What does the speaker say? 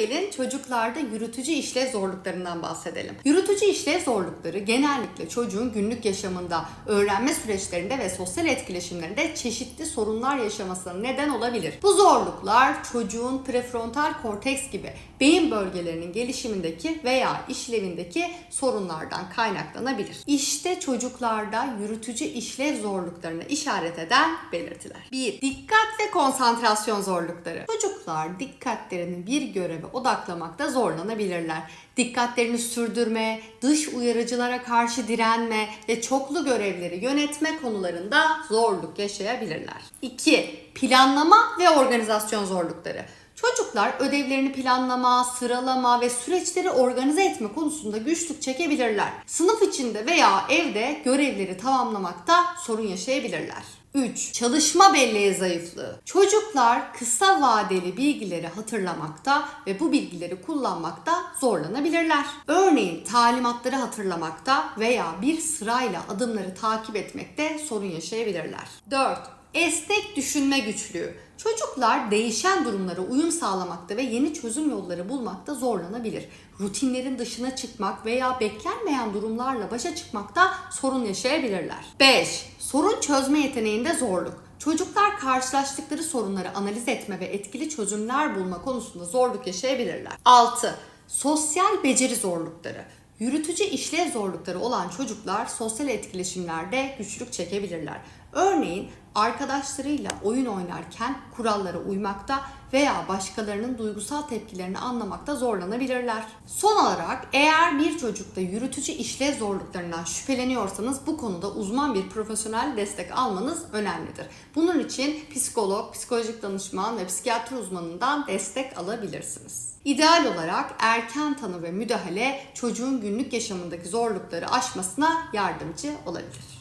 gelin çocuklarda yürütücü işlev zorluklarından bahsedelim. Yürütücü işlev zorlukları genellikle çocuğun günlük yaşamında, öğrenme süreçlerinde ve sosyal etkileşimlerinde çeşitli sorunlar yaşamasına neden olabilir. Bu zorluklar çocuğun prefrontal korteks gibi beyin bölgelerinin gelişimindeki veya işlevindeki sorunlardan kaynaklanabilir. İşte çocuklarda yürütücü işlev zorluklarına işaret eden belirtiler. 1. Dikkat ve konsantrasyon zorlukları. Çocuklar dikkatlerini bir göreve odaklamakta zorlanabilirler. Dikkatlerini sürdürme, dış uyarıcılara karşı direnme ve çoklu görevleri yönetme konularında zorluk yaşayabilirler. 2. Planlama ve organizasyon zorlukları. Çocuklar ödevlerini planlama, sıralama ve süreçleri organize etme konusunda güçlük çekebilirler. Sınıf içinde veya evde görevleri tamamlamakta sorun yaşayabilirler. 3. Çalışma belleği zayıflığı. Çocuklar kısa vadeli bilgileri hatırlamakta ve bu bilgileri kullanmakta zorlanabilirler. Örneğin talimatları hatırlamakta veya bir sırayla adımları takip etmekte sorun yaşayabilirler. 4. Esnek düşünme güçlüğü. Çocuklar değişen durumlara uyum sağlamakta ve yeni çözüm yolları bulmakta zorlanabilir. Rutinlerin dışına çıkmak veya beklenmeyen durumlarla başa çıkmakta sorun yaşayabilirler. 5. Sorun çözme yeteneğinde zorluk. Çocuklar karşılaştıkları sorunları analiz etme ve etkili çözümler bulma konusunda zorluk yaşayabilirler. 6. Sosyal beceri zorlukları. Yürütücü işlev zorlukları olan çocuklar sosyal etkileşimlerde güçlük çekebilirler. Örneğin arkadaşlarıyla oyun oynarken kurallara uymakta veya başkalarının duygusal tepkilerini anlamakta zorlanabilirler. Son olarak eğer bir çocukta yürütücü işlev zorluklarından şüpheleniyorsanız bu konuda uzman bir profesyonel destek almanız önemlidir. Bunun için psikolog, psikolojik danışman ve psikiyatri uzmanından destek alabilirsiniz. İdeal olarak erken tanı ve müdahale çocuğun günlük yaşamındaki zorlukları aşmasına yardımcı olabilir.